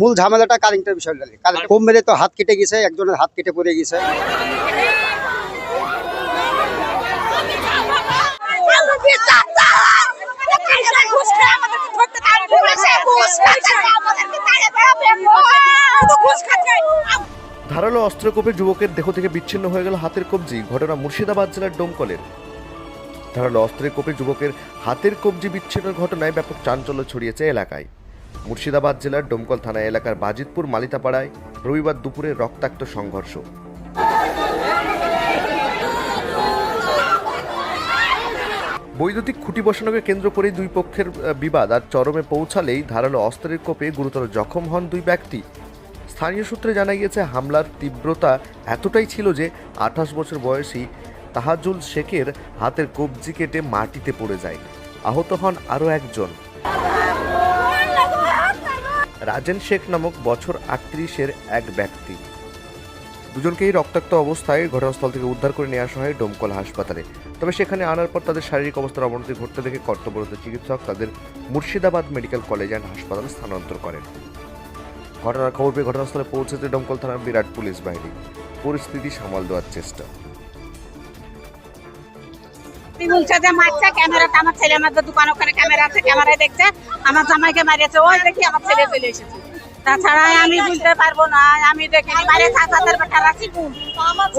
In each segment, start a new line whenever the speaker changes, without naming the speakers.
মূল ঝামেলাটা কারেন্টের বিষয়টা নিয়ে। কারেন্ট কম মেরে তো হাত কেটে গেছে একজনের হাত কেটে পড়ে গেছে।
ধারালো অস্ত্রকোপে যুবকের দেহ থেকে বিচ্ছিন্ন হয়ে গেল হাতের কবজি ঘটনা মুর্শিদাবাদ জেলার ডোমকলের। ধারালো অস্ত্রের কোপে যুবকের হাতের কবজি বিচ্ছিন্নের ঘটনায় ব্যাপক চাঞ্চল্য ছড়িয়েছে এলাকায়। মুর্শিদাবাদ জেলার ডোমকল থানা এলাকার বাজিতপুর মালিতাপাড়ায় রবিবার দুপুরে রক্তাক্ত সংঘর্ষ। বৈদ্যুতিক খুঁটি বসানোকে কেন্দ্র করে দুই পক্ষের বিবাদ। আর চরমে পৌঁছালেই ধারালো অস্ত্রের কোপে গুরুতর জখম হন দুই ব্যক্তি। স্থানীয় সূত্রে জানা গিয়েছে, হামলার তীব্রতা এতটাই ছিল যে আঠাশ বছর বয়সী তাহাজুল শেখের হাতের কবজি কেটে মাটিতে পড়ে যায়। আহত হন আরও একজন। রাজেন শেখ নামক বছর আটত্রিশের এক ব্যক্তি। দুজনকেই রক্তাক্ত অবস্থায় ঘটনাস্থল থেকে উদ্ধার করে নিয়ে আসা হয় ডোমকল হাসপাতালে। তবে সেখানে আনার পর তাদের শারীরিক অবস্থার অবনতি ঘটতে দেখে কর্তব্যরত চিকিৎসক তাদের মুর্শিদাবাদ মেডিকেল কলেজ অ্যান্ড হাসপাতালে স্থানান্তর করেন। ঘটনার খবর পেয়ে ঘটনাস্থলে পৌঁছেছে ডোমকল থানার বিরাট পুলিশ বাহিনী। পরিস্থিতি সামাল দেওয়ার চেষ্টা।
বলছে যে মারছে, ক্যামেরাটা আমার ছেলে দোকান, ওখানে ক্যামেরা আছে, ক্যামেরায় দেখছে, আমার জামাইকে মারিয়েছে, ওই দেখি আমার ছেলে চলে এসেছে। তাছাড়া আমি বলতে পারব না, আমি দেখিনি, মারে সাতাতের বেটা রাখি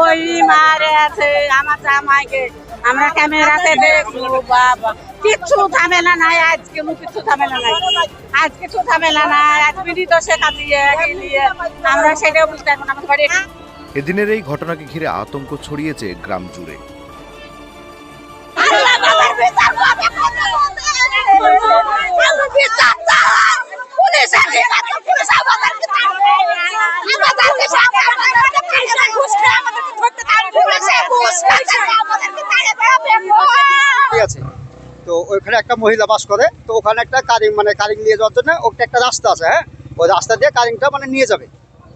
ওই মারে আছে আমার জামাইকে, আমরা ক্যামেরাতে দেখব, বাবা। কিচ্ছু ঝামেলা নাই আজ কোনো কিছু ঝামেলা নাই। আজ কিছু ঝামেলা নাই, আজ বিনীত শেখা দিয়ে আমরা সেটা বুঝতে পারব না আমার ঘরে
এদিনের এই ঘটনাকে ঘিরে আতঙ্ক ছড়িয়েছে গ্রাম জুড়ে।
ঠিক আছে। তো ওইখানে একটা মহিলা বাস করে তো ওখানে একটা কারিং মানে কারিং নিয়ে যাওয়ার জন্য ওটা একটা রাস্তা আছে হ্যাঁ? ওই রাস্তা দিয়ে কারিংটা মানে নিয়ে যাবে।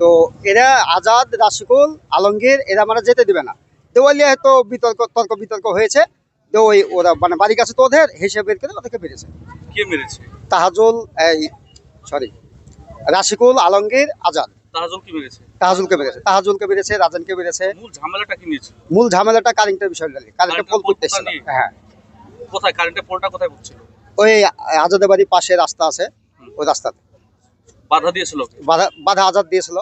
তো এরা আজাদ রাশিকুল আলমগীর এরা মানে যেতে দিবে না। দেওয়ালিয়া হয়তো বিতর্ক তর্ক বিতর্ক হয়েছে। তো ওই ওরা মানে বাড়ির কাছে তো ওদের হিসেবে বের করে ওদেরকে বেরিয়েছে
কে মেরেছে?
তাহাজুল এই সরি রাশিকুল আলমগীর আজাদ।
তাহাজল মেরেছে?
তাহাজুলকে বেড়েছে তাহাজুলকে বেড়েছে রাজনকে বেড়েছে
মূল ঝামেলাটা কি নিয়েছিল
মূল ঝামেলাটা কারেন্টের বিষয়টা নিয়ে। কারেন্টের পোল করতেছিল। হ্যাঁ।
কোথায়? কারেন্টের পোলটা কোথায় পড়ছিল?
ওই আজাদের পাশে রাস্তা আছে। ওই রাস্তাতে।
বাধা দিয়েছিল
বাধা বাধা আজাদ দিয়েছিল।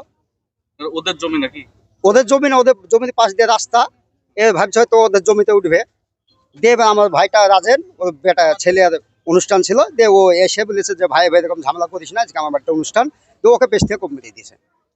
ওদের জমি নাকি?
ওদের জমি না ওদের জমির পাশ দিয়ে রাস্তা। এ ভাবছে হয়তো ওদের জমিতে উঠবে। দেব আমার ভাইটা রাজেন ওর বেটা ছেলের অনুষ্ঠান ছিল। দিয়ে ও এসে বলেছে যে ভাই ভাই এরকম ঝামেলা করিস না আজকে আমার একটা অনুষ্ঠান। তো ওকে পেশ থেকে কম মেরে দিয়েছে।